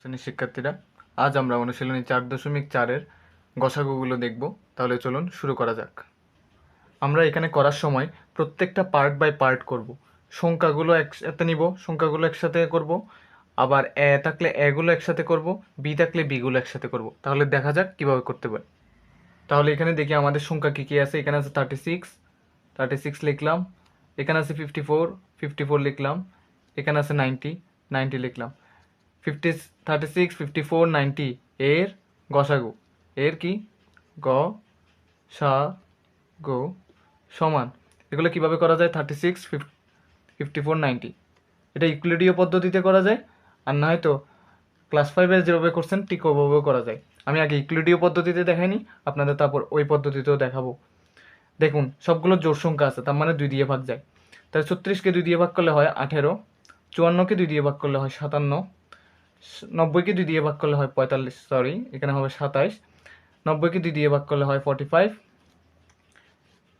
শ্রেণির শিক্ষার্থীরা, আজ আমরা অনুশীলনী চার দশমিক চারের গসাগুগুলো দেখব। তাহলে চলুন শুরু করা যাক। আমরা এখানে করার সময় প্রত্যেকটা পার্ট বাই পার্ট করব। সংখ্যাগুলো একসাথে নিব, সংখ্যাগুলো একসাথে করব। আবার এ থাকলে এগুলো একসাথে করব, বি থাকলে বিগুলো একসাথে করব। তাহলে দেখা যাক কীভাবে করতে পারি। তাহলে এখানে দেখি আমাদের সংখ্যা কী কী আছে। এখানে আছে থার্টি সিক্স থার্টি সিক্স লিখলাম। এখানে আছে ফিফটি ফোর ফিফটি ফোর লিখলাম। এখানে আছে নাইনটি নাইনটি লিখলাম। Fifty thirty six fifty four ninety এর গসাগু এর কি? গ সা গো সমান। এগুলো কীভাবে করা যায়? থার্টি সিক্স ফিফটি ফোর এটা ইকুইলিডিও পদ্ধতিতে করা যায়। আর না হয়তো ক্লাস ফাইভের যেভাবে করছেন, ঠিক ওভাবেও করা যায়। আমি আগে ইকুইলিডিও পদ্ধতিতে দেখাইনি, আপনাদের তারপর ওই পদ্ধতিতেও দেখাবো। দেখুন, সবগুলো জোর সংখ্যা আছে, তার মানে দুই দিয়ে ভাগ যায়। তাহলে ছত্রিশকে দুই দিয়ে ভাগ করলে হয় আঠেরো চুয়ান্নকে দুই দিয়ে ভাগ করলে হয় সাতান্ন নব্বইকে দুই দিয়ে ভাগ করলে হয় পঁয়তাল্লিশ সরি এখানে হবে সাতাইশ। নব্বইকে দুই দিয়ে ভাগ করলে হয় ফর্টি ফাইভ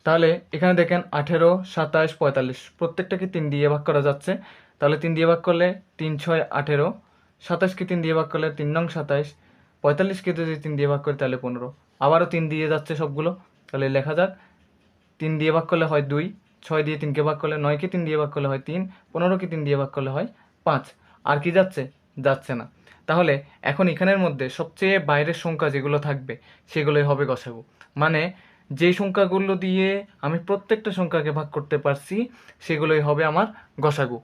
তাহলে এখানে দেখেন আঠেরো, সাতাইশ, পঁয়তাল্লিশ প্রত্যেকটাকে তিন দিয়ে ভাগ করা যাচ্ছে। তাহলে তিন দিয়ে ভাগ করলে তিন, ছয়, আঠেরো। সাতাশকে তিন দিয়ে ভাগ করলে তিন নং সাতাইশ। পঁয়তাল্লিশকে যদি তিন দিয়ে ভাগ করি তাহলে পনেরো। আবারও তিন দিয়ে যাচ্ছে সবগুলো। তাহলে লেখা যাক। তিন দিয়ে ভাগ করলে হয় দুই, ছয় দিয়ে তিনকে ভাগ করলে নয়কে তিন দিয়ে ভাগ করলে হয় তিন পনেরোকে তিন দিয়ে ভাগ করলে হয় পাঁচ। আর কি যাচ্ছে? যাচ্ছে না। তাহলে এখন এখানের মধ্যে সবচেয়ে বাইরের সংখ্যা যেগুলো থাকবে, সেগুলোই হবে গসাগু। মানে যে সংখ্যাগুলো দিয়ে আমি প্রত্যেকটা সংখ্যাকে ভাগ করতে পারছি, সেগুলোই হবে আমার গসাগু।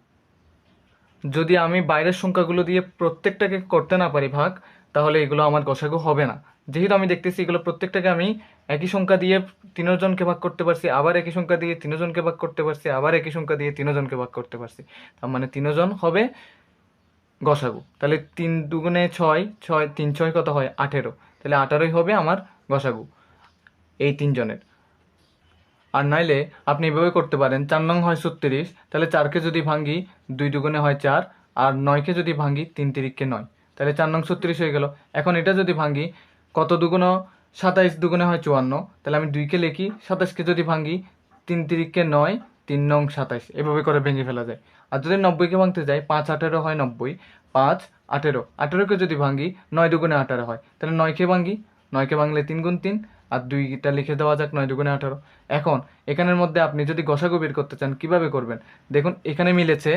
যদি আমি বাইরের সংখ্যাগুলো দিয়ে প্রত্যেকটাকে করতে না পারি ভাগ, তাহলে এগুলো আমার গসাগু হবে না। যেহেতু আমি দেখতেছি এগুলো প্রত্যেকটাকে আমি একই সংখ্যা দিয়ে তিনজনকে ভাগ করতে পারছি, আবার একই সংখ্যা দিয়ে তিনজনকে ভাগ করতে পারছি, আবার একই সংখ্যা দিয়ে তিনজনকে ভাগ করতে পারছি। তার মানে তিনজন হবে গসাগু। তাহলে তিন দুগুণে ছয় ছয়, তিন, ছয় কত হয়? আঠেরো। তাহলে আঠারোই হবে আমার গসাগু, এই তিনজনের। আর নাইলে আপনি এভাবে করতে পারেন, চার নং হয় ছত্রিশ, তাহলে চারকে যদি ভাঙ্গি, দুই দুগুণে হয় চার, আর নয়কে যদি ভাঙ্গি, তিন তিরিককে নয়। তাহলে চার নং ছত্রিশ হয়ে গেল। এখন এটা যদি ভাঙ্গি, কত দুগুণ, সাতাইশ দুগুণে হয় চুয়ান্ন, তাহলে আমি দুইকে লিখি, সাতাইশকে যদি ভাঙ্গি, তিন তিরিককে নয়, তিন নং সাতাইশ। এভাবে করে ভেঙে ফেলা যায়। আর যদি নব্বইকে ভাঙতে যাই, পাঁচ আঠেরো হয় নব্বই, পাঁচ আঠেরো। আঠেরোকে যদি ভাঙ্গি নয় দুগুণে আঠারো হয়। তাহলে নয়কে ভাঙ্গি নয়কে ভাঙলে তিন গুণ তিন, আর দুইটা লিখে দেওয়া যাক, নয় দুগুণে আঠারো। এখন, এখানের মধ্যে আপনি যদি গসাগু বের করতে চান, কীভাবে করবেন? দেখুন, এখানে মিলেছে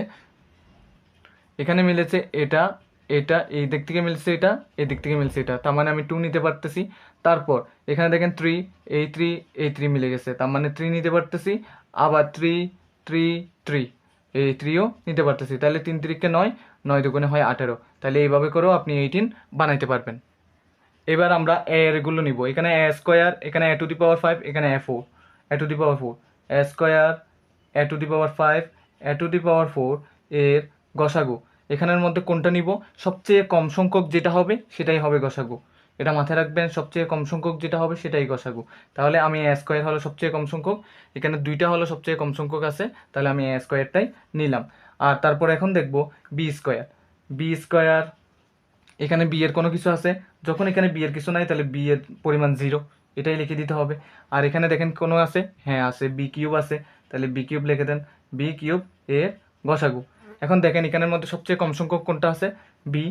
এখানে মিলেছে এটা এটা, এই দিক থেকে মিলছে এটা, এই দিক থেকে মিলছে এটা। তার মানে আমি টু নিতে পারতেছি। তারপর, এখানে দেখেন থ্রি এই থ্রি এই থ্রি মিলে গেছে। তার মানে থ্রি নিতে পারতেছি, আবার থ্রি থ্রি থ্রি এই থ্রিও নিতে পারতেছি। তাহলে তিন তিরিখকে নয় নয় দুগুণে হয় আঠেরো। তাহলে এইভাবে করেও আপনি এইটিন বানাইতে পারবেন। এবার আমরা এরগুলো নিব। এখানে এ স্কোয়ার এখানে এ টু দি পাওয়ার ফাইভ এখানে A four A to the power four A square A to the power five A to the power four এর গসাগু। এখানের মধ্যে কোনটা নিব? সবচেয়ে কম সংখ্যক যেটা হবে, সেটাই হবে গসাগু। এটা মাথায় রাখবেন, সবচেয়ে কম সংখ্যক যেটা হবে সেটাই গসাগু তাহলে আমি এ স্কোয়ার হলো সবচেয়ে কম সংখ্যক, এখানে দুইটা হলো সবচেয়ে কম সংখ্যক আছে, তাহলে আমি এ স্কোয়ারটাই নিলাম। আর তারপর এখন দেখব বি স্কোয়ার বি স্কোয়ার এখানে বি এর কোনো কিছু আছে? যখন এখানে বি এর কিছু নাই, তাহলে বি এর পরিমাণ জিরো এটাই লিখে দিতে হবে। আর এখানে দেখেন কোনো আছে? হ্যাঁ আছে বি কিউব আছে, তাহলে বি কিউব লিখে দেন। বি কিউব এর গসাগু এখন দেখেন এখানের মধ্যে সবচেয়ে কম সংখ্যক কোনটা আছে? B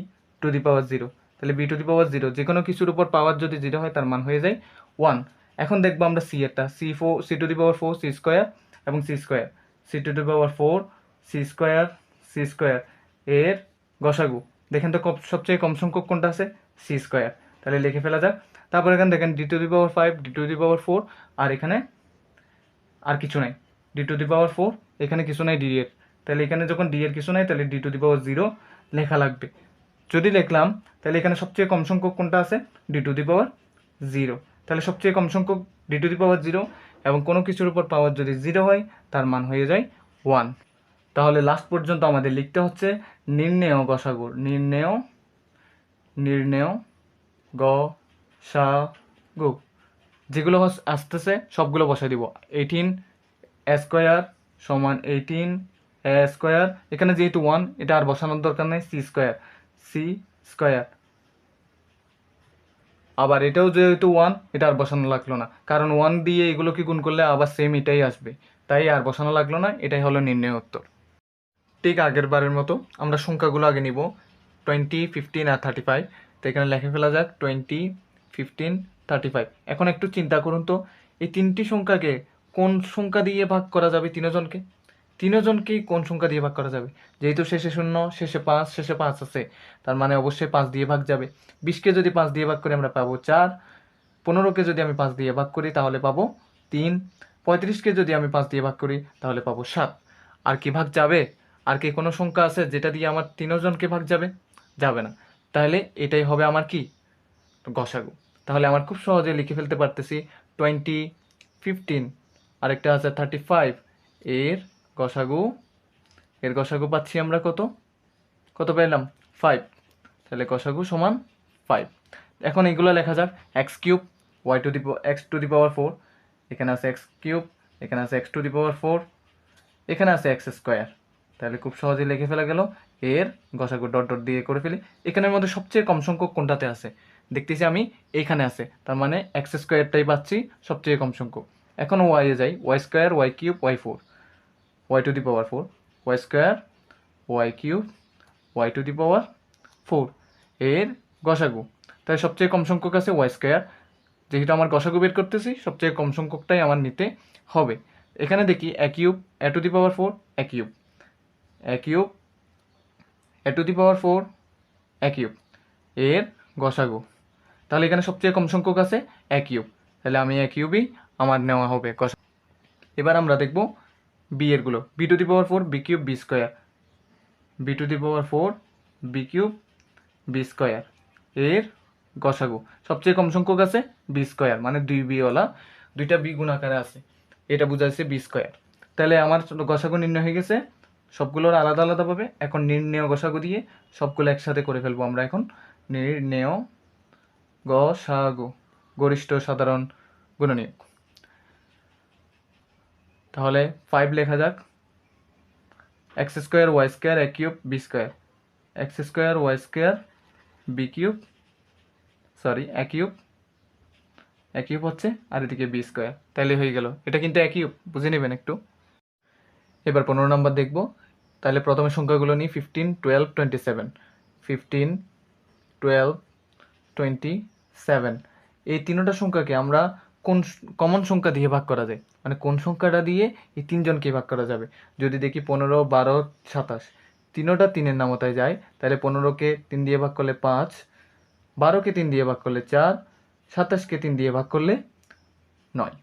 to the power zero তাহলে B to the power zero যে কোনো কিছুর উপর পাওয়ার যদি জিরো হয়, তার মান হয়ে যায় ওয়ান এখন দেখব আমরা C এরটা C four C to the power four C square এবং C square C to the power four C square C square এর গসাগু। দেখেন তো সবচেয়ে কম সংখ্যক কোনটা আছে? সি স্কোয়ার তাহলে লিখে ফেলা যাক। তারপর এখানে দেখেন D to the power five D to the power four আর এখানে আর কিছু নাই। D to the power four এখানে কিছু নাই ডি এর। তাহলে এখানে যখন ডি এর কিছু নাই, তাহলে D to the power zero লেখা লাগবে। যদি লিখলাম, তাহলে এখানে সবচেয়ে কম সংখ্যক কোনটা আছে? D to the power zero তাহলে সবচেয়ে কম সংখ্যক D to the power zero এবং কোনো কিছুর উপর পাওয়ার যদি জিরো হয়, তার মান হয়ে যায় ওয়ান তাহলে লাস্ট পর্যন্ত আমাদের লিখতে হচ্ছে নির্ণেয় গসাগুর। নির্ণেয় নির্ণেয় গ সা গু যেগুলো আসতেছে, সবগুলো বসাই দিব। এইটিন স্কোয়ার সমান এইটিন স্কোয়ার এখানে যেহেতু ওয়ান এটা আর বসানোর দরকার নেই সি স্কোয়ার সি স্কোয়ার আবার এটাও যেহেতু ওয়ান এটা আর বসানো লাগল না। কারণ ওয়ান দিয়ে এগুলোকে গুণ করলে আবার সেম এটাই আসবে। তাই আর বসানো লাগল না, এটাই হলো নির্ণয় উত্তর। ঠিক আগের বারের মতো আমরা সংখ্যাগুলো আগে নিব। টোয়েন্টি ফিফটিন আর থার্টি ফাইভ তো এখানে লিখে ফেলা যাক টোয়েন্টি ফিফটিন থার্টি ফাইভ এখন একটু চিন্তা করুন তো, এই তিনটি সংখ্যাকে কোন সংখ্যা দিয়ে ভাগ করা যাবে তিনজনকে? তিনজনকেই কোন সংখ্যা দিয়ে ভাগ করা যাবে? যেহেতু শেষে শূন্য, শেষে পাঁচ শেষে পাঁচ আছে, তার মানে অবশ্যই পাঁচ দিয়ে ভাগ যাবে। বিশকে যদি পাঁচ দিয়ে ভাগ করি, আমরা পাবো চার। পনেরোকে যদি আমি পাঁচ দিয়ে ভাগ করি, তাহলে পাবো তিন। পঁয়ত্রিশকে যদি আমি পাঁচ দিয়ে ভাগ করি, তাহলে পাবো সাত। আর কি ভাগ যাবে? আর কি কোনো সংখ্যা আছে যেটা দিয়ে আমার তিনজনকে ভাগ যাবে? যাবে না। তাহলে এটাই হবে আমার কি? গসাগু। তাহলে আমার খুব সহজে লিখে ফেলতে পারতেছি, টোয়েন্টি ফিফটিন। আরেকটা আছে, থার্টি ফাইভ। এর গসাগু এর গসাগু পাচ্ছি আমরা কত? কত পেলাম? ফাইভ তাহলে গসাগু সমান ফাইভ এখন এগুলো লেখা যাক। X cube Y to the X to the power four এখানে আছে এক্স কিউব এখানে আছে X to the power four এখানে আছে এক্স স্কোয়ার তাহলে খুব সহজেই লিখে ফেলা গেল। এর গসাগু ডট ডট দিয়ে করে ফেলি। এখানের মধ্যে সবচেয়ে কম সংখ্যক কোনটাতে আছে? দেখতেছি আমি এইখানে আছে। তার মানে এক্স স্কোয়ারটাই পাচ্ছি সবচেয়ে কম সংখ্যক। এখন ওয়াইয়ে যাই। Y square Y cube Y four Y to the power four Y square Y cube Y to the power four এর গসাগু। তাই সবচেয়ে কম সংখ্যক আছে ওয়াই স্কোয়ার যেহেতু আমার গসাগু বের করতেছি, সবচেয়ে কম সংখ্যকটাই আমার নিতে হবে। এখানে দেখি A cube A to the power four A cube A cube A to the power four A cube এর গসাগু। তাহলে এখানে সবচেয়ে কম সংখ্যক আছে এ কিউব তাহলে আমি এ কিউবই আমার নেওয়া হবে গসা এবার আমরা দেখব B এরগুলো B to the power four B cube B square B to the power four B cube B square এর গসাগু। সবচেয়ে কম সংখ্যক আছে বি স্কোয়ার মানে দুই বিওয়ালা দুইটা বি গুণাকারে আছে। এটা বোঝাচ্ছে বি স্কোয়ার তাহলে আমার গসাগু নির্ণয় হয়ে গেছে। সবগুলোর আলাদা আলাদাভাবে এখন নির্ণেয় গসাগু দিয়ে সবগুলো একসাথে করে ফেলব আমরা এখন। নির্ণেয় গসাগু। গরিষ্ঠ সাধারণ গুণনীয়ক। তাহলে ফাইভ লেখা যাক। X square Y square A cube B square X square Y square B cube sorry A cube A cube হচ্ছে আর এদিকে বি স্কোয়ার তাহলে হয়ে গেল। এটা কিন্তু এ কিউব বুঝে নেবেন একটু। এবার পনেরো নম্বর দেখব। তাহলে প্রথমে সংখ্যাগুলো নিই fifteen twelve twenty seven fifteen twelve twenty seven এই তিনটা সংখ্যাকে আমরা কোন কমন সংখ্যা দিয়ে ভাগ করা যায়? মানে কোন সংখ্যাটা দিয়ে এই তিনজনকে ভাগ করা যাবে? যদি দেখি পনেরো, বারো, সাতাশ, তিনোটা তিনের নামতায় যায়, তাহলে পনেরোকে তিন দিয়ে ভাগ করলে পাঁচ, বারোকে তিন দিয়ে ভাগ করলে চার, সাতাশকে তিন দিয়ে ভাগ করলে নয়।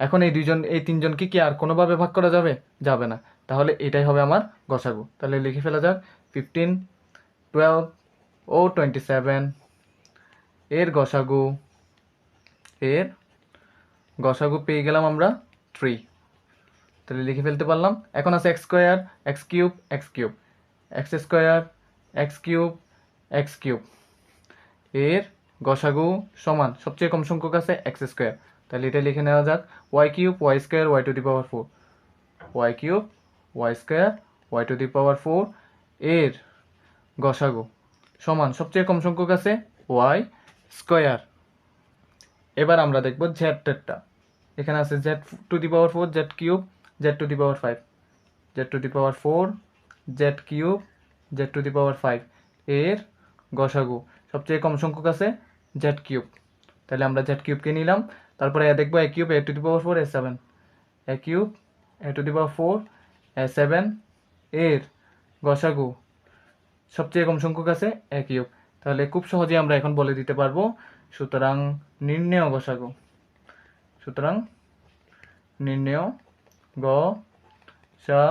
এখন এই দুইজন, এই তিনজনকে কি আর কোনোভাবে ভাগ করা যাবে? যাবে না। তাহলে এটাই হবে আমার গসাগু। তাহলে লিখে ফেলা যাক। ফিফটিন টুয়েলভ ও টোয়েন্টি সেভেন এর গসাগু এর গসাগু পেয়ে গেলাম আমরা থ্রি তাহলে লিখে ফেলতে পারলাম। এখন আছে X square X cube X cube X square X cube X cube এর গসাগু সমান, সবচেয়ে কম সংখ্যক আছে এক্স স্কোয়ার তাহলে এটা লিখে নেওয়া যাক। Y cube Y square Y to the power four Y cube Y square Y to the power four এর গসাগু সমান, সবচেয়ে কম সংখ্যক আছে ওয়াই স্কোয়ার এবার আমরা দেখব টেটটা এখানে আছে Z to the power four Z cube Z to the power five Z to the power four Z cube Z to the power five এর গসাগু। সবচেয়ে কম সংখ্যক আছে জেড কিউব তাহলে আমরা জেড কিউবকে নিলাম। তারপরে দেখব A cube A to the power four A seven A cube A to the power four A seven এর গসাগু। সবচেয়ে কম সংখ্যক আছে এ কিউব তাহলে খুব সহজে আমরা এখন বলে দিতে পারব সুতরাং নির্ণেয় গসাগু সুতরাং নির্ণেয় গ সা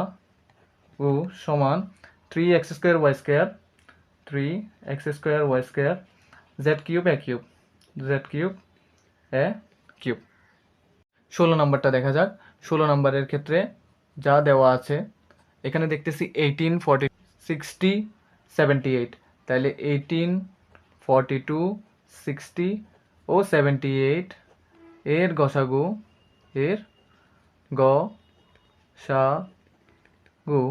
গু সমান three X square Y square three X square Y square Z cube A cube Z cube A cube ষোলো নম্বরটা দেখা যাক। ষোলো নম্বরের ক্ষেত্রে যা দেওয়া আছে, এখানে দেখতেছি eighteen forty sixty seventy eight তাহলে এইটিন ফর্টি টু সিক্সটি ও সেভেন্টি এইট এর গসাগু, এর গ, সা, গু।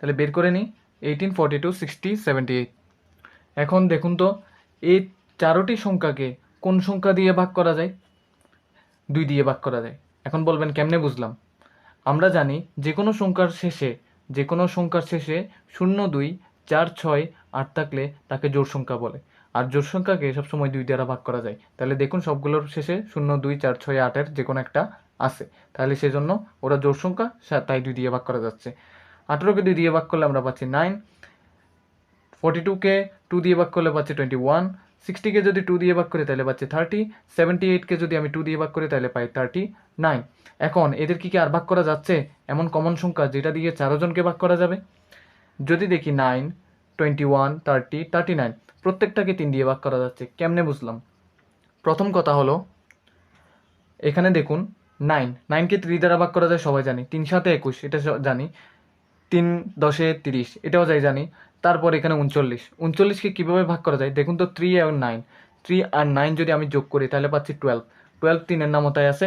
তাহলে বের করে নিই eighteen forty two sixty seventy eight এখন দেখুন তো, এই চারোটি সংখ্যাকে কোন সংখ্যা দিয়ে ভাগ করা যায়? দুই দিয়ে ভাগ করা যায়। এখন বলবেন, কেমনে বুঝলাম? আমরা জানি যে কোনো সংখ্যার শেষে যে কোনো সংখ্যার শেষে শূন্য, দুই, চার, ছয়, আট থাকলে তাকে জোর সংখ্যা বলে। আর জোড় সংখ্যাকে সবসময় দুই দ্বারা ভাগ করা যায়। তাহলে দেখুন সবগুলোর শেষে শূন্য, দুই, চার, ছয়, আটের যে কোনো একটা আছে। তাহলে সেজন্য ওরা জোর সংখ্যা তাই দুই দিয়ে ভাগ করা যাচ্ছে। আঠেরোকে দুই দিয়ে ভাগ করলে আমরা পাচ্ছি নাইন ফর্টি টুকে টু দিয়ে ভাগ করলে পাচ্ছি টোয়েন্টি ওয়ান সিক্সটিকে যদি টু দিয়ে ভাগ করি তাহলে পাচ্ছি থার্টি সেভেন্টি এইটকে যদি আমি টু দিয়ে ভাগ করি তাহলে পাই থার্টি নাইন এখন এদের কি কি আর ভাগ করা যাচ্ছে? এমন কমন সংখ্যা যেটা দিয়ে চারজনকে ভাগ করা যাবে। যদি দেখি nine twenty one thirty thirty nine প্রত্যেকটাকে তিন দিয়ে ভাগ করা যাচ্ছে। কেমনে বুঝলাম? প্রথম কথা হলো, এখানে দেখুন নাইন নাইনকে থ্রি দ্বারা ভাগ করা যায়, সবাই জানি। তিন সাথে একুশ, এটা জানি। তিন দশে তিরিশ, এটাও যাই জানি। তারপর এখানে উনচল্লিশ। উনচল্লিশকে কীভাবে ভাগ করা যায়? দেখুন তো থ্রি আর নাইন থ্রি আর নাইন যদি আমি যোগ করি, তাহলে পাচ্ছি টুয়েলভ টুয়েলভ তিনের নামতায় আছে?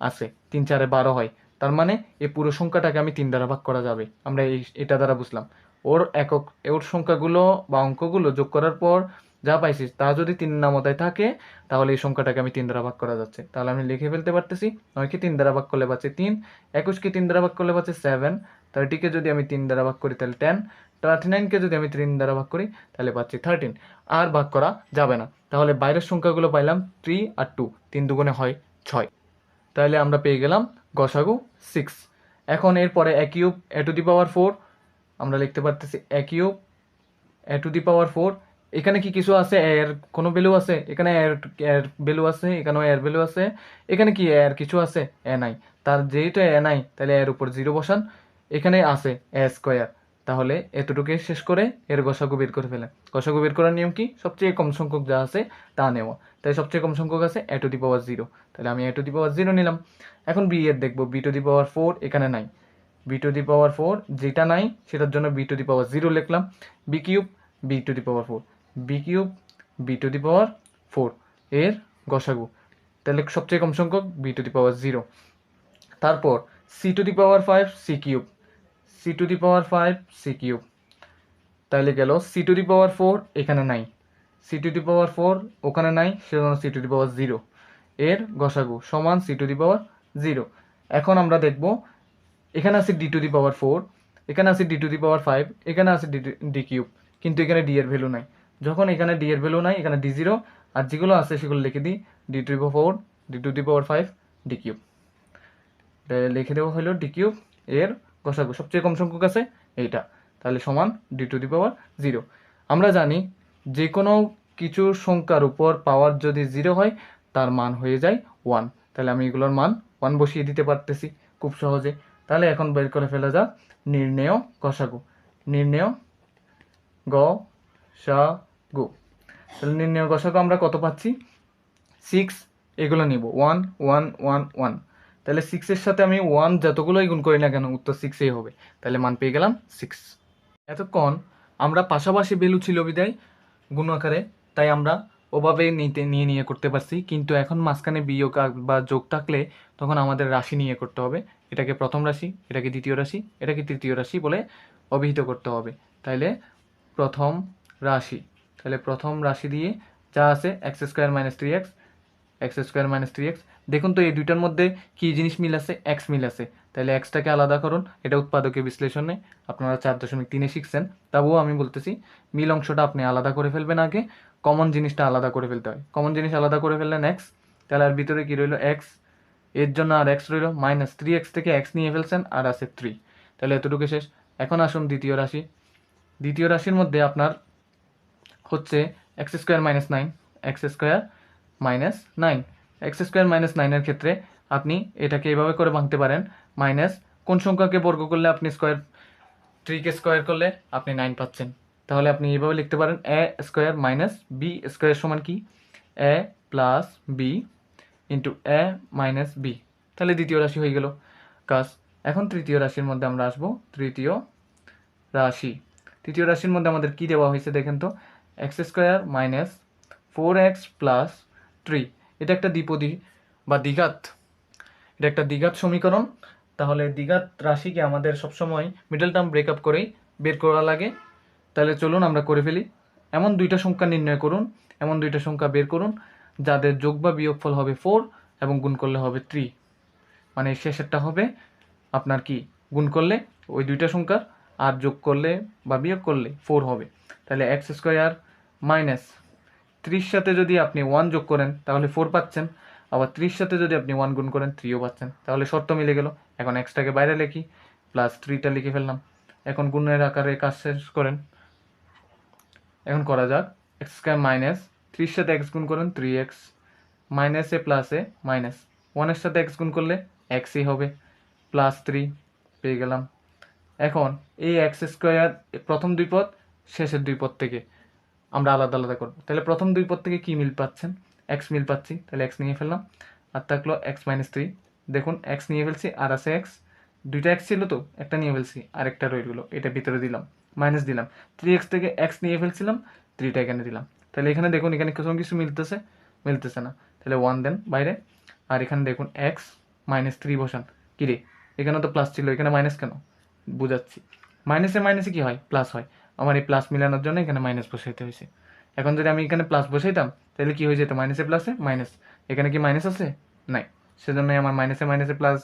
আছে। তিন চারে বারো হয়। তার মানে এই পুরো সংখ্যাটাকে আমি তিন দ্বারা ভাগ করা যাবে। আমরা এই এটা দ্বারা বুঝলাম। ওর একক, ওর সংখ্যাগুলো বা অঙ্কগুলো যোগ করার পর যা পাইছি তা যদি তিন নামতায় থাকে, তাহলে এই সংখ্যাটাকে আমি তিন দ্বারা ভাগ করা যাচ্ছে। তাহলে আমি লিখে ফেলতে পারতেছি নয়কে তিন দ্বারা ভাগ করলে পাচ্ছি তিন একুশকে তিন দ্বারা ভাগ করলে পাচ্ছি সেভেন থার্টিকে যদি আমি তিন দ্বারা ভাগ করি তাহলে টেন, থার্টি নাইনকে যদি আমি তিন দ্বারা ভাগ করি তাহলে পাচ্ছি থার্টিন, আর ভাগ করা যাবে না। তাহলে বাইরের সংখ্যাগুলো পাইলাম থ্রি আর টু, তিন দুগুণে হয় ছয়। তাহলে আমরা পেয়ে গেলাম গসাগু সিক্স। এখন এরপরে A cube A to the power four আমরা লিখতে পারতেছি A cube A to the power four এখানে কি কিছু আছে? এর কোনো ভ্যালু আছে? এখানে এর এর ভ্যালু আছে, এখানেও এর ভ্যালু আছে। এখানে কি এর কিছু আছে? এ নাই। তার যেহেতু এ নাই, তাহলে এর উপর জিরো বসান। এখানে আছে এ স্কোয়ার তাহলে এতটুকু শেষ করে এর গসাগু বের করে ফেলেন। গসাগু বের করার নিয়ম কি? সবচেয়ে কম সংখ্যক যা আছে, তা নেওয়া। তাই সবচেয়ে কম সংখ্যক আছে এ টু দি পাওয়ার জিরো তাহলে আমি এ টু দি পাওয়ার জিরো নিলাম। এখন বি এর দেখব। B to the power four এখানে নাই। B to the power four যেটা নাই সেটার জন্য B to the power zero লিখলাম B cube B to the power four B cube B to the power four এর গসাগু তাহলে সবচেয়ে কম সংখ্যক B to the power zero তারপর C to the power five C cube C to the power five C cube তাহলে গেল C to the power four এখানে নাই C to the power four ওখানে নাই সেজন্য C to the power zero এর গসাগু সমান C to the power zero এখন আমরা দেখব এখানে আছে D to the power four এখানে আছে D to the power five এখানে আছে ডি ডি কিউব কিন্তু এখানে ডি এর ভ্যালু নাই। যখন এখানে ডি এর ভ্যালু নাই, এখানে ডি জিরো আর যেগুলো আছে সেগুলো লিখে দিই d to the power four d to the power five d cube লিখে দেওয়া হলো ডি কিউব এর গসাগু সবচেয়ে কম সংখ্যক আছে এইটা। তাহলে সমান d to the power zero আমরা জানি যে কোনো কিছুর সংখ্যার উপর পাওয়ার যদি জিরো হয়, তার মান হয়ে যায় ওয়ান তাহলে আমি এগুলোর মান ওয়ান বসিয়ে দিতে পারতেছি খুব সহজে। তাহলে এখন বের করে ফেলা যাক নির্ণেয় গসাগু নির্ণেয় গ সা গু তাহলে নির্ণেয় গসাগু আমরা কত পাচ্ছি? সিক্স এগুলো নিব। ওয়ান ওয়ান ওয়ান ওয়ান তাহলে সিক্সের সাথে আমি ওয়ান যতগুলোই গুণ করি না কেন, উত্তর সিক্সেই হবে। তাহলে মান পেয়ে গেলাম সিক্স এতক্ষণ আমরা পাশাপাশি ভ্যালু ছিল বিদায়, গুণ আকারে। তাই আমরা ওভাবে নিতে, নিয়ে নিয়ে করতে পারছি। কিন্তু এখন মাঝখানে বিয়োগ বা যোগ থাকলে তখন আমাদের রাশি নিয়ে করতে হবে। এটাকে প্রথম রাশি, এটাকে দ্বিতীয় রাশি, এটাকে তৃতীয় রাশি বলে অভিহিত করতে হবে। তাইলে প্রথম রাশি তাহলে প্রথম রাশি দিয়ে যা আছে x square minus three x x square minus three x. দেখুন তো এই দুইটার মধ্যে কী জিনিস মিল আছে? এক্স মিল আছে। তাহলে এক্সটাকে আলাদা করুন। এটা উৎপাদকের বিশ্লেষণে আপনারা চার দশমিক তিনে শিখছেন। তবুও আমি বলতেছি, মিল অংশটা আপনি আলাদা করে ফেলবেন আগে কমন জিনিসটা আলাদা করে ফেলতে হয়। কমন জিনিস আলাদা করে ফেললেন এক্স তাহলে আর ভিতরে কী রইল? এক্সের জন্য আর এক্স রইল? মাইনাস থ্রি এক্স থেকে এক্স নিয়ে ফেলছেন, আর আছে থ্রি তাহলে এতটুকু শেষ। এখন আসুন দ্বিতীয় রাশি। দ্বিতীয় রাশির মধ্যে আপনার হচ্ছে x square minus nine x square minus nine x square minus নাইনের ক্ষেত্রে আপনি এটাকে এভাবে করে ভাঙতে পারেন মাইনাস, কোন সংখ্যাকে বর্গ করলে আপনি স্কোয়ার থ্রিকে স্কোয়ার করলে আপনি নাইন পাচ্ছেন। তাহলে আপনি এইভাবে লিখতে পারেন a square minus b square সমান কি? A plus b into a minus b তাহলে দ্বিতীয় রাশি হয়ে গেল। কাজ, এখন তৃতীয় রাশির মধ্যে আমরা আসব, তৃতীয় রাশি। তৃতীয় রাশির মধ্যে আমাদের কি দেওয়া হয়েছে দেখেন তো? X square minus four x plus three এটা একটা দ্বিপদী বা দ্বিঘাত। এটা একটা দ্বিঘাত সমীকরণ। তাহলে দ্বিঘাত রাশিকে আমাদের সবসময় মিডল টার্ম ব্রেকআপ করেই বের করা লাগে। তাহলে চলুন আমরা করে ফেলি। এমন দুইটা সংখ্যা নির্ণয় করুন, এমন দুইটা সংখ্যা বের করুন, যাদের যোগ বা বিয়োগফল হবে ফোর এবং গুণ করলে হবে থ্রি মানে শেষেরটা হবে আপনার কি? গুণ করলে ওই দুইটা সংখ্যার, আর যোগ করলে বা বিয়োগ করলে ফোর হবে। তাহলে এক্স স্কোয়ার মাইনাস ত্রিশ সাথে যদি আপনি ওয়ান যোগ করেন, তাহলে ফোর পাচ্ছেন। আবার ত্রিশ সাথে যদি আপনি ওয়ান গুণ করেন থ্রিও পাচ্ছেন। তাহলে শর্ত মিলে গেল। এখন এক্সটাকে বাইরে লিখি প্লাস থ্রিটা লিখে ফেললাম। এখন গুণের আকারে কাজ শেষ করেন। এখন করা যাক এক্স স্কোয়ার মাইনাস থ্রির সাথে এক্স গুণ করেন three x minus a plus a minus ওয়ানের সাথে এক্স গুণ করলে এক্সই হবে প্লাস থ্রি পেয়ে গেলাম। এখন এই এক্স স্কোয়ার প্রথম দুই পদ, শেষের দুই পদ থেকে আমরা আলাদা আলাদা করব। তাহলে প্রথম দুই পদ থেকে কী মিল পাচ্ছেন? এক্স মিল পাচ্ছি, তাহলে এক্স নিয়ে ফেললাম। আর থাকল এক্স মাইনাস থ্রি দেখুন এক্স নিয়ে ফেলছি, আর আছে এক্স দুইটা এক্স ছিল তো, একটা নিয়ে ফেলছি আরেকটা রয়ে গেলো। এটা ভিতরে দিলাম মাইনাস দিলাম। থ্রি এক্স থেকে এক্স নিয়ে ফেলছিলাম থ্রিটা এখানে দিলাম। তাহলে এখানে দেখুন, এখানে কিছু কিছু মিলতেছে মিলতেছে না। তাহলে ওয়ান দেন বাইরে। আর এখানে দেখুন এক্স মাইনাস থ্রি বসান। কিরে এখানে তো প্লাস ছিল, এখানে মাইনাস কেন? বুঝাচ্ছি। মাইনাসে মাইনাসে কি হয়? প্লাস হয়। আমার এই প্লাস মিলানোর জন্য এখানে মাইনাস বসাইতে হয়েছে। এখন যদি আমি এখানে প্লাস বসাইতাম তাহলে কি হয়ে যেত? মাইনাসে প্লাসে মাইনাস এখানে কি মাইনাস আছে? নাই। সেজন্যই আমার মাইনাসে মাইনাসে প্লাস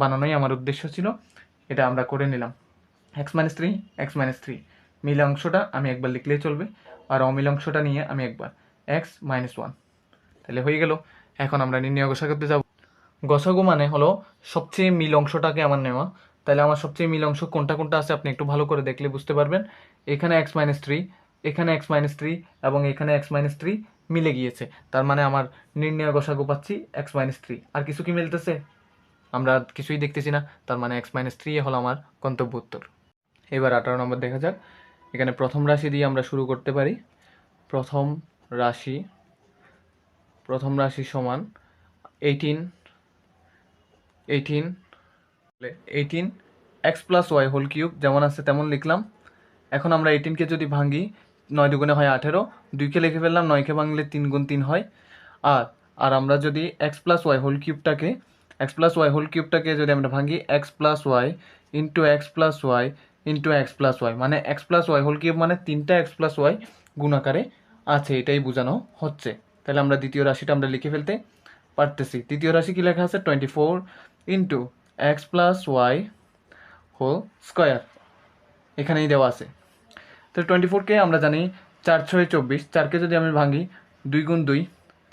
বানানোই আমার উদ্দেশ্য ছিল। এটা আমরা করে নিলাম। X minus three x minus three মিল অংশটা আমি একবার লিখলেই চলবে আর অমিল অংশটা নিয়ে আমি একবার। এক্স মাইনাস ওয়ান তাহলে হয়ে গেল। এখন আমরা নির্ণয় গসাগুতে যাব। গসাগু মানে হলো সবচেয়ে মিল অংশটাকে আমার নেওয়া। তাহলে আমার সবচেয়ে মিল অংশ কোনটা কোনটা আছে আপনি একটু ভালো করে দেখলে বুঝতে পারবেন। এখানে এক্স মাইনাস থ্রি এখানে এক্স মাইনাস থ্রি এবং এখানে এক্স মাইনাস থ্রি মিলে গিয়েছে। তার মানে আমার নির্ণয় গসাগু পাচ্ছি এক্স মাইনাস থ্রি আর কিছু কি মিলতেছে? আমরা কিছুই দেখতেছি না। তার মানে এক্স মাইনাস থ্রি হলো আমার গন্তব্য উত্তর এবার আঠারো নম্বর দেখা যাক। এখানে প্রথম রাশি দিয়ে আমরা শুরু করতে পারি। প্রথম রাশি প্রথম রাশি সমান eighteen eighteen eighteen x plus y whole cube যেমন আছে তেমন লিখলাম। এখন আমরা এইটিনকে যদি ভাঙি নয় দুগুণে হয় আঠেরো, দুইকে লিখে ফেললাম, নয়কে ভাঙলে তিন গুণ তিন হয়। আর আর আমরা যদি এক্স প্লাস ওয়াই হোল কিউবটাকে এক্স প্লাস ওয়াই হোল কিউবটাকে যদি আমরা ভাঙি x plus y into x plus y into x plus y মানে x plus y whole cube মানে তিনটা এক্স প্লাস ওয়াই গুণাকারে আছে, এটাই বোঝানো হচ্ছে। তাহলে আমরা দ্বিতীয় রাশিটা আমরা লিখে ফেলতে পারতেছি। তৃতীয় রাশি কী লেখা আছে? Twenty four into x plus y whole square এখানেই দেওয়া আছে। তো টোয়েন্টি ফোরকে আমরা জানি চার ছয় চব্বিশ, চারকে যদি আমি ভাঙি দুই গুণ দুই,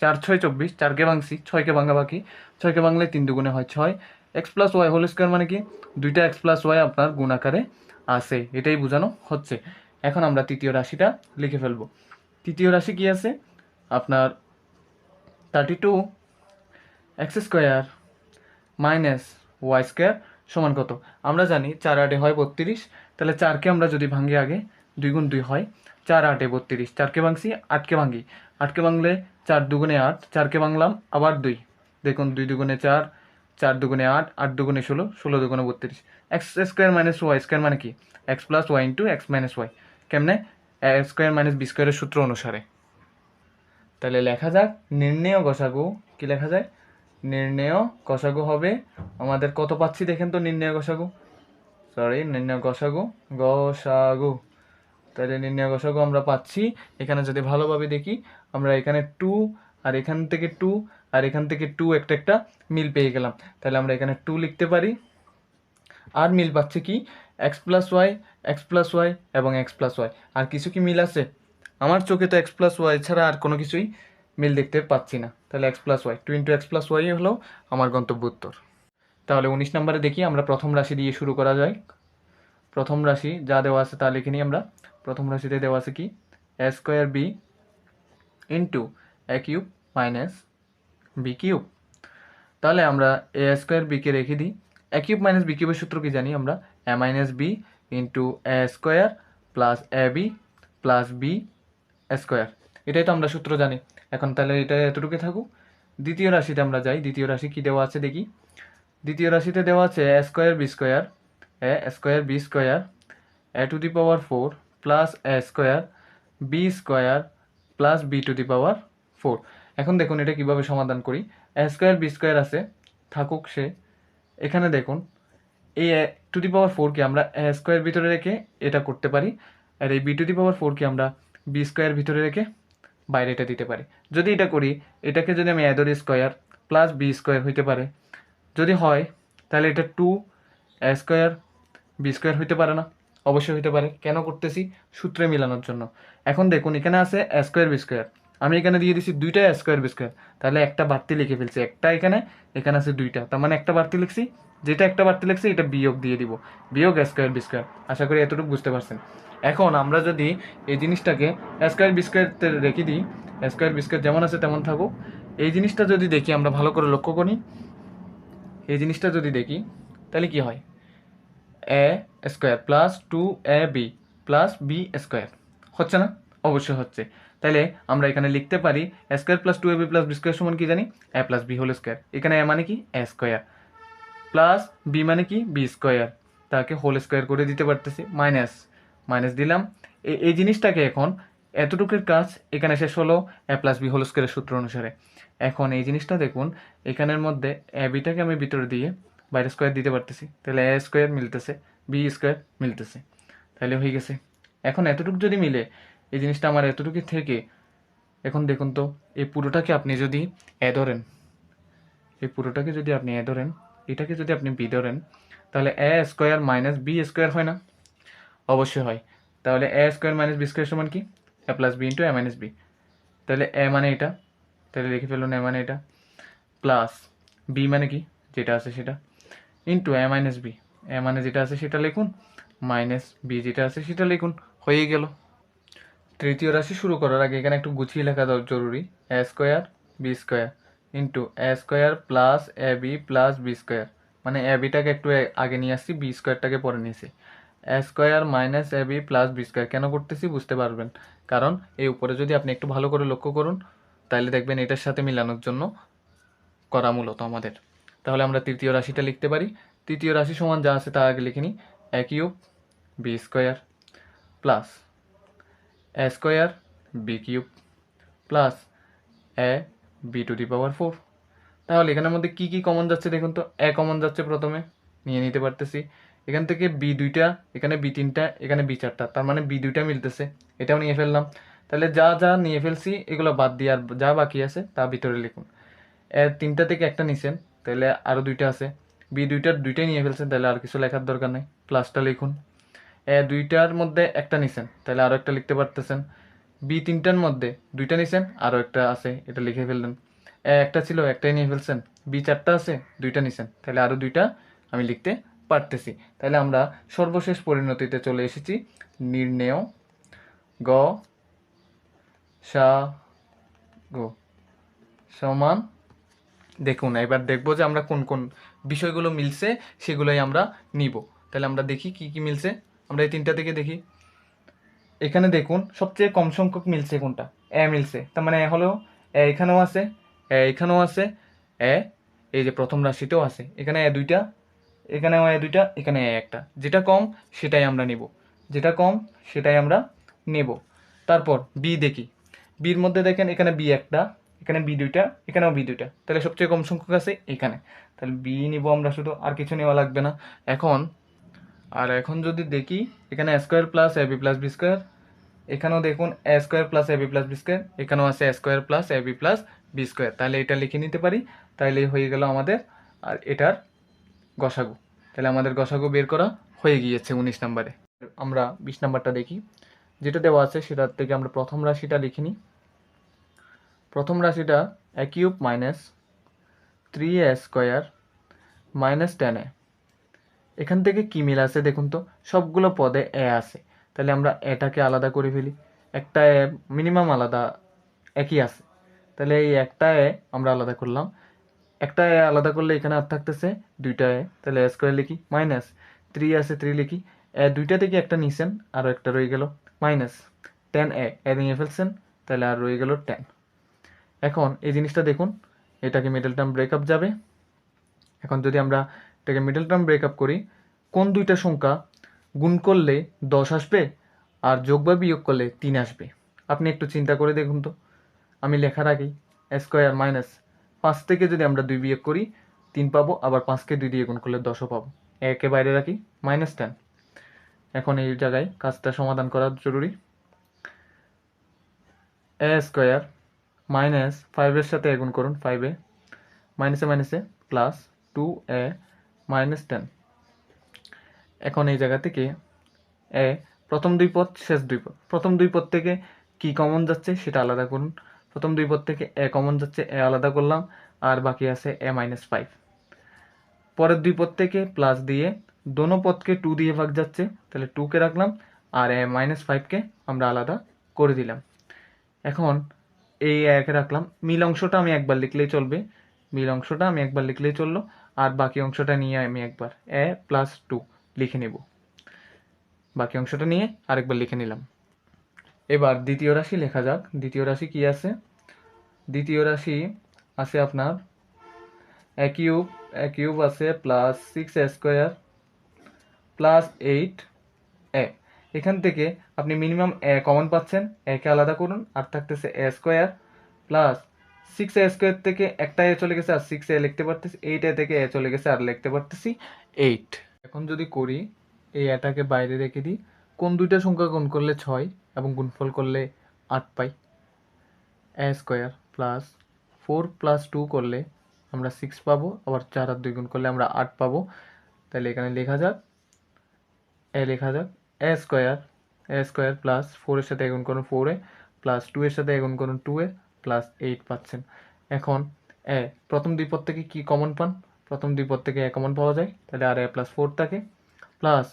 চার ছয় চব্বিশ, চারকে ভাঙছি, ছয়কে ভাঙা বাকি, ছয়কে ভাঙলে তিন দুগুণে হয় ছয় x plus y whole square মানে কি? দুইটা এক্স প্লাস ওয়াই আপনার গুণ আকারে আছে, এটাই বোঝানো হচ্ছে। এখন আমরা তৃতীয় রাশিটা লিখে ফেলব। তৃতীয় রাশি কি আছে? আপনার thirty two x square minus y square সমান কত? আমরা জানি চার আটে হয় বত্রিশ, তাহলে চারকে আমরা যদি ভাঙি আগে দুই গুণ দুই হয় চার আটে বত্রিশ। চারকে ভাঙছি, আটকে ভাঙি। আটকে ভাঙলে চার দুগুণে আট, চারকে ভাঙলাম, আবার দুই। দেখুন, দুই দুগুণে চার চার দুগুণে আট আট দুগুণে ষোলো ষোলো দুগুণে বত্রিশ। X square minus y, square মানে কি? X plus y into x minus y. কেমনে? স্কোয়ার মাইনাস বি স্কোয়ারের সূত্র অনুসারে। তাহলে লেখা যাক, নির্ণেয় গসাগু কি লেখা যায়? নির্ণেয় গসাগু হবে আমাদের কত পাচ্ছি দেখেন তো নির্ণয় গসাগু সরি নির্ণয় গসাগু গসাগু। তাহলে নির্ণয় গসাগু আমরা পাচ্ছি। এখানে যদি ভালোভাবে দেখি, আমরা এখানে টু আর এখান থেকে টু আর এখান থেকে টু একটা একটা মিল পেয়ে গেলাম। তাহলে আমরা এখানে টু লিখতে পারি। আর মিল পাচ্ছে কি? X plus y x plus y এবং এক্স প্লাস ওয়াই আর কিছু কি মিল আছে? আমার চোখে তো এক্স প্লাস ওয়াই ছাড়া আর কোনো কিছুই মিল দেখতে পাচ্ছি না। তাহলে x plus y two into x plus y হলো আমার গন্তব্য উত্তর। তাহলে উনিশ নম্বরে দেখি, আমরা প্রথম রাশি দিয়ে শুরু করা যায় প্রথম রাশি যা দেওয়া আছে তা লিখে নিই আমরা। প্রথম রাশিতে দেওয়া আছে কি? A square b into a cube minus b cube তাহলে আমরা এ স্কোয়ার বিকে রেখে দিই। এ কিউব মাইনাস বি কিউবের সূত্র কি জানি আমরা? A minus b into a square plus a b plus b square এটাই তো আমরা সূত্র জানি। এখন তাহলে এটা এতটুকু থাকুক। দ্বিতীয় রাশিতে আমরা যাই। দ্বিতীয় রাশি কি দেওয়া আছে দেখি? দ্বিতীয় রাশিতে দেওয়া আছে a square b square a square b square a to the power four plus a square b square plus b to the power four এখন দেখুন এটা কীভাবে সমাধান করি। এ স্কোয়ার বি স্কোয়ার আছে, থাকুক সে। এখানে দেখুন এই টু দি পাওয়ার ফোরকে আমরা এ স্কোয়ার ভিতরে রেখে এটা করতে পারি, আর এই বি টু দি পাওয়ার ফোরকে আমরা বি স্কোয়ার ভিতরে রেখে বাইরে এটা দিতে পারি। যদি এটা করি, এটাকে যদি আমি এদর স্কোয়ার প্লাস বি স্কোয়ার হইতে পারে, যদি হয়, তাহলে এটা two a square b square হইতে পারে না। অবশ্যই হতে পারে। কেন করতেছি? সূত্রে মিলানোর জন্য। এখন দেখুন, এখানে আছে স্কোয়ার বি স্কোয়ার আমি এখানে দিয়ে দিছি দুইটা স্কোয়ার বি স্কোয়ার তাহলে একটা বাড়তি লিখে ফেলছি। একটা এখানে এখানে আছে দুইটা। তার মানে একটা বাড়তি লিখছি। যেটা একটা বাড়তি লিখছি, এটা বিয়োগ দিয়ে দিব। বিয়োগ স্কোয়ার বি স্কোয়ার আশা করি এতটুকু বুঝতে পারছেন। এখন আমরা যদি এই জিনিসটাকে স্কোয়ার বি স্কোয়ার রেখে দিই স্কোয়ার বি স্কোয়ার যেমন আছে তেমন থাকুক। এই জিনিসটা যদি দেখি, আমরা ভালো করে লক্ষ্য করি। এই জিনিসটা যদি দেখি, তাহলে কি হয়? A square plus two a b plus b square. হচ্ছে না? অবশ্যই হচ্ছে। তাহলে আমরা এখানে লিখতে পারি square plus two a b plus b square সমান কি জানি? A plus b whole square. এখানে এ মানে কি? A square. প্লাস বি মানে কি? B square. তাকে হোল স্কোয়ার করে দিতে পারতেছি। মাইনাস। মাইনাস দিলাম। এই জিনিসটাকে এখন এতটুকুর কাজ এখানে শেষ হলো এ প্লাস বি হোল স্কোয়ারের সূত্র অনুসারে। এখন এই জিনিসটা দেখুন, এখানের মধ্যে এ বিটাকে আমি ভিতরে দিয়ে বাইরে স্কোয়ার দিতে পারতেছি। তাহলে এ স্কোয়ার মিলতেছে বি স্কোয়ার মিলতেছে। তাহলে হয়ে গেছে। এখন এতটুকু যদি মিলে, এই জিনিসটা আমার এতটুকু থেকে, এখন দেখুন তো, এই পুরোটাকে আপনি যদি এ ধরেন, এই পুরোটাকে যদি আপনি এ ধরেন, এটাকে যদি আপনি বি ধরেন, তাহলে a square minus b square হয় না? অবশ্যই হয়। তাহলে a square minus b square সমান কি? A plus b into a minus b তাহলে এ মানে এটা, তাহলে লিখে ফেলুন এ মানে এটা প্লাস বি মানে কি? যেটা আছে সেটা। Into a minus b a মানে যেটা আছে সেটা লিখুন মাইনাস বি যেটা আছে সেটা লিখুন। হয়ে গেল। তৃতীয় রাশি শুরু করার আগে এখানে একটু গুছিয়ে লেখা দর- জরুরি। A square b square into a square plus a b plus b square মানে এ বিটাকে একটু আগে নিয়ে আসছি বি স্কোয়ারটাকে পরে নিয়েছি। A square minus a b plus b square কেন করতেছি বুঝতে পারবেন। কারণ এই উপরে যদি আপনি একটু ভালো করে লক্ষ্য করুন তাহলে দেখবেন এটার সাথে মিলানোর জন্য করা মূলত আমাদের। তাহলে আমরা তৃতীয় রাশিটা লিখতে পারি। তৃতীয় রাশি সমান যা আছে তা আগে লিখে নিই। A cube b square plus a square b cube plus a b to the power four তাহলে এখানের মধ্যে কি কি কমন যাচ্ছে দেখুন তো? এ কমন যাচ্ছে প্রথমে, নিয়ে নিতে পারতেছি। এখান থেকে বি দুইটা, এখানে বি তিনটা, এখানে বি চারটা, তার মানে বি দুইটা মিলতেছে। এটাও নিয়ে ফেললাম। তাহলে যা যা নিয়ে ফেলছি, এগুলো বাদ দিয়ে আর যা বাকি আছে তা ভিতরে লিখুন। এ তিনটা থেকে একটা নিছেন। তাহলে আরও দুইটা আছে। বি দুইটার দুইটাই নিয়ে ফেলছেন তাহলে আর কিছু লেখার দরকার নেই। প্লাসটা লিখুন। এ দুইটার মধ্যে একটা নিছেন তাহলে আরও একটা লিখতে পারতেছেন। বি তিনটার মধ্যে দুইটা নিছেন আরও একটা আছে, এটা লিখে ফেললেন। এ একটা ছিল, একটাই নিয়ে ফেলছেন। বি চারটা আছে, দুইটা নিছেন তাহলে আরও দুইটা আমি লিখতে পারতেছি। তাহলে আমরা সর্বশেষ পরিণতিতে চলে এসেছি। নির্ণেয়, গ, সা, গো, সমান দেখুন, এবার দেখব যে আমরা কোন কোন বিষয়গুলো মিলছে, সেগুলোই আমরা নিব। তাহলে আমরা দেখি কি কি মিলছে। আমরা এই তিনটা থেকে দেখি। এখানে দেখুন, সবচেয়ে কম সংখ্যক মিলছে কোনটা? এ মিলছে। তার মানে এ হলো, এ এখানেও আছে, এ এখানেও আছে, এ, এই যে প্রথম রাশিতেও আছে। এখানে এ দুইটা, এখানেও এ দুইটা, এখানে এ একটা। যেটা কম, সেটাই আমরা নিব। যেটা কম, সেটাই আমরা নেব। তারপর বি দেখি। বির মধ্যে দেখেন, এখানে বি একটা এখানে বি দুইটা, এখানেও বি দুইটা। তাহলে সবচেয়ে কম সংখ্যক আছে এখানে। তাহলে বি নিব আমরা শুধু, আর কিছু নেওয়া লাগবে না। এখন, আর এখন যদি দেখি, এখানে square plus a b plus b square এখানেও দেখুন a square plus a b plus b square এখানেও আছে square plus a b plus b square তাহলে এটা লিখে নিতে পারি তাহলে হয়ে গেল আমাদের, আর এটার গসাগু। তাহলে আমাদের গসাগু বের করা হয়ে গিয়েছে উনিশ নম্বরে। আমরা বিশ নাম্বারটা দেখি। যেটা দেওয়া আছে সেটার থেকে আমরা প্রথম রাশিটা লিখে নিই। প্রথম রাশিটা a cube minus three a square minus ten a এখান থেকে কী মিল আছে দেখুন তো? সবগুলো পদে এ আছে। তাহলে আমরা এটাকে আলাদা করে ফেলি। একটা এ মিনিমাম আলাদা একই আছে। তাহলে এই একটা এ আমরা আলাদা করলাম। একটা এ আলাদা করলে এখানে আর থাকতেছে দুইটা এ। তাহলে এ স্কোয়ার লিখি মাইনাস থ্রি আছে থ্রি লিখি। এ দুইটা থেকে একটা নিছেন আরও একটা রয়ে গেল মাইনাস টেন এ এ নিয়ে ফেলছেন, তাহলে আর রয়ে গেল টেন এখন এই জিনিসটা দেখুন, এটাকে মিডল টার্ম ব্রেকআপ যাবে। এখন যদি আমরা এটাকে মিডল টার্ম ব্রেকআপ করি, কোন দুইটা সংখ্যা গুণ করলে দশ আসবে আর যোগ বা বিয়োগ করলে তিন আসবে? আপনি একটু চিন্তা করে দেখুন তো। আমি লেখার আগেই স্কোয়ার মাইনাস পাঁচ থেকে যদি আমরা দুই বিয়োগ করি, তিন পাবো, আবার পাঁচকে দুই দিয়ে গুণ করলে দশও পাবো। একে বাইরে রাখি মাইনাস টেন এখন এই জায়গায় কাজটা সমাধান করা জরুরি। এ স্কোয়ার মাইনাস ফাইভের সাথে এ করুন ফাইভে মাইনাসে মাইনাসে plus two a minus ten এখন এই জায়গা থেকে এ প্রথম দুই পদ, শেষ দুই পদ। প্রথম দুই পদ থেকে কি কমন যাচ্ছে সেটা আলাদা করুন। প্রথম দুই পদ থেকে এ কমন যাচ্ছে, এ আলাদা করলাম। আর বাকি আছে এ মাইনাস ফাইভ পরের দুই পদ থেকে প্লাস দিয়ে দোনো পদকে টু দিয়ে ভাগ যাচ্ছে। তাহলে টুকে রাখলাম। আর এ মাইনাস ফাইভকে আমরা আলাদা করে দিলাম। এখন এই এক রাখলাম। মিল অংশটা আমি একবার লিখলেই চলবে। মিল অংশটা আমি একবার লিখলেই চলল। আর বাকি অংশটা নিয়ে আমি একবার এ প্লাস টু লিখে নেব। বাকি অংশটা নিয়ে আরেকবার লিখে নিলাম। এবার দ্বিতীয় রাশি লেখা যাক। দ্বিতীয় রাশি কি আছে? দ্বিতীয় রাশি আছে আপনার এ কিউব আছে plus six square plus eight a এখান থেকে আপনি মিনিমাম এ কমন পাচ্ছেন একে আলাদা করুন, আর থাকতেছে a square plus six a square থেকে একটা এ চলে গেছে, আর সিক্স এ লিখতে পারতেছি এইট এ থেকে এ চলে গেছে, আর লিখতে পারতেছি এইট এখন যদি করি, এই এটাকে বাইরে রেখে দিই, কোন দুইটা সংখ্যা গুণ করলে ছয় এবং গুণফল করলে আট পাই? A square plus four plus two করলে আমরা সিক্স পাবো, আবার চার আর দুই গুণ করলে আমরা আট পাবো। তাহলে এখানে লেখা যাক, এ লেখা যাক a square a square plus ফোরের সাথে এগুণ করুন ফোর প্লাস টু এর সাথে এগুণ করুন টু এ প্লাস এইট পাচ্ছেন। এখন এ প্রথম দুই পদ থেকে কি কমন পান? প্রথম দুই পদ থেকে এ কমন পাওয়া যায়, তাহলে আর এ প্লাস ফোর থাকে। প্লাস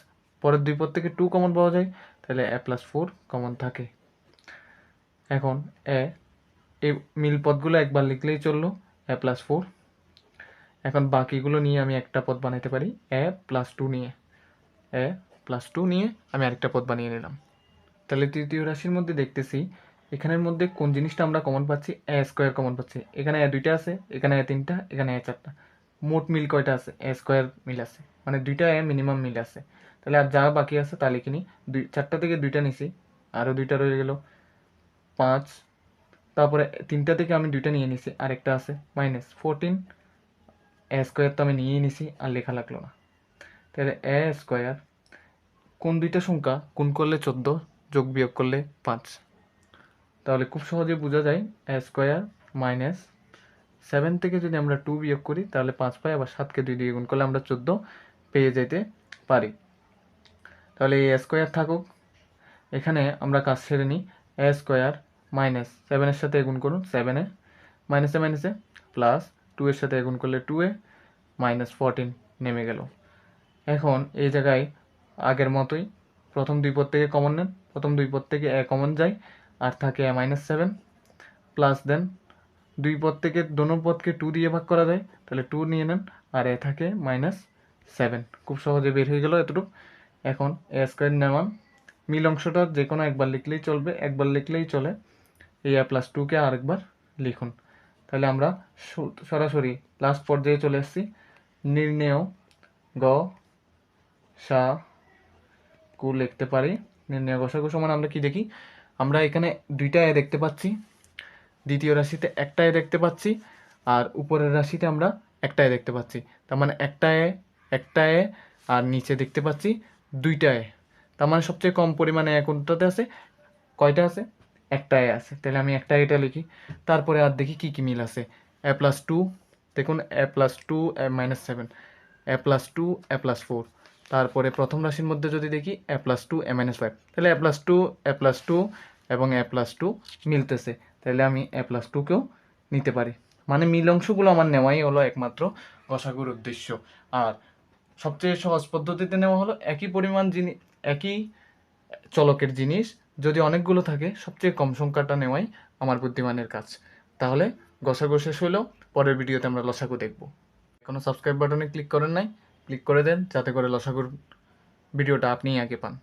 পরের দুই পদ থেকে টু কমন পাওয়া যায়, তাহলে এ প্লাস ফোর কমন থাকে। এখন এ এই মিল পদগুলো একবার লিখলেই চলল এ প্লাস ফোর এখন বাকিগুলো নিয়ে আমি একটা পদ বানাইতে পারি এ প্লাস টু নিয়ে। এ প্লাস টু নিয়ে আমি আরেকটা পদ বানিয়ে নিলাম। তাহলে তৃতীয় রাশির মধ্যে দেখতেছি, এখানের মধ্যে কোন জিনিসটা আমরা কমন পাচ্ছি? এ স্কোয়ার কমন পাচ্ছি। এখানে এ দুইটা আছে, এখানে এ তিনটা, এখানে এ চারটা। মোট মিল কয়টা আছে? এ স্কোয়ার মিল আছে। মানে দুইটা এ মিনিমাম মিল আছে। তাহলে আর যা বাকি আছে তা লিখে দুই, চারটা থেকে দুইটা নিছি আরও দুইটা রয়ে গেল। পাঁচ, তারপরে তিনটা থেকে আমি দুইটা নিয়ে নিছি, আরেকটা আছে মাইনাস ফোরটিন এ স্কোয়ার তো আমি নিয়েই নিছি, আর লেখা লাগল না। তাহলে এ স্কোয়ার কোন দুইটা সংখ্যা? কোন করলে চোদ্দ, যোগ বিয়োগ করলে পাঁচ। তাহলে খুব সহজে বোঝা যায় স্কোয়ার মাইনাস সেভেন থেকে যদি আমরা টু বিয়োগ করি, তাহলে পাঁচ পাই, আবার সাতকে দুই দিয়ে গুণ করলে আমরা চোদ্দ পেয়ে যেতে পারি। তাহলে এই স্কোয়ার থাকুক। এখানে আমরা কাজ সেরে নিই। এ স্কোয়ার মাইনাস সেভেনের সাথে গুণ করুন। সেভেনে মাইনাসে মাইনাসে প্লাস টু এর সাথে গুণ করলে টু এ মাইনাস ফোরটিন নেমে গেল। এখন এই জায়গায় আগের মতোই। প্রথম দুই পদ থেকে কমন নেন। প্রথম দুই পদ থেকে এ কমন যায়, আর থাকে a minus seven plus then দুই পদ থেকে দোনো পদকে টু দিয়ে ভাগ করা যায়, তাহলে টু নিয়ে নেন, আর এ থাকে মাইনাস সেভেন খুব সহজে বের হয়ে গেল এতটুকু। এখন এ স্কোয়ার নেওয়ান মিল অংশটা যে কোনো একবার লিখলেই চলবে, একবার লিখলেই চলে। এই এ প্লাস টুকে আরেকবার লিখুন। তাহলে আমরা সরাসরি লাস্ট পর্যায়ে চলে এসেছি। নির্ণেয় গ, সা কু লিখতে পারি। নির্ণয় গসাগু সমান আমরা কি দেখি? আমরা এখানে দুইটা এ দেখতে পাচ্ছি। দ্বিতীয় রাশিতে একটা এ দেখতে পাচ্ছি আর উপরের রাশিতে আমরা একটা এ দেখতে পাচ্ছি। তার মানে একটা এ একটা এ আর নিচে দেখতে পাচ্ছি দুইটা এ। তার মানে সবচেয়ে কম পরিমাণে কোনটাতে আছে? কয়টা আছে? একটা এ আছে। তাহলে আমি একটা এটা লিখি। তারপরে আর দেখি কি কি মিল আছে। এ প্লাস টু দেখুন a plus two a minus seven a plus two a plus four তারপরে প্রথম রাশির মধ্যে যদি দেখি a plus two a minus five তাহলে a plus two a plus two এবং এ প্লাস টু মিলতেছে। তাহলে আমি এ প্লাস টুকেও নিতে পারি। মানে মিল অংশগুলো আমার নেওয়াই হলো একমাত্র গসাগুর উদ্দেশ্য। আর সবচেয়ে সহজ পদ্ধতিতে নেওয়া হলো একই পরিমাণ জিনিস একই চলকের জিনিস। যদি অনেকগুলো থাকে, সবচেয়ে কম সংখ্যাটা নেওয়াই আমার বুদ্ধিমানের কাজ। তাহলে গসাগু শেষ হলো পরের ভিডিওতে আমরা লসাগু দেখব। কোনো সাবস্ক্রাইব বাটনে ক্লিক করেন নাই? ক্লিক করে দেন যাতে করে লসাগুর ভিডিওটা আপনিই আগে পান।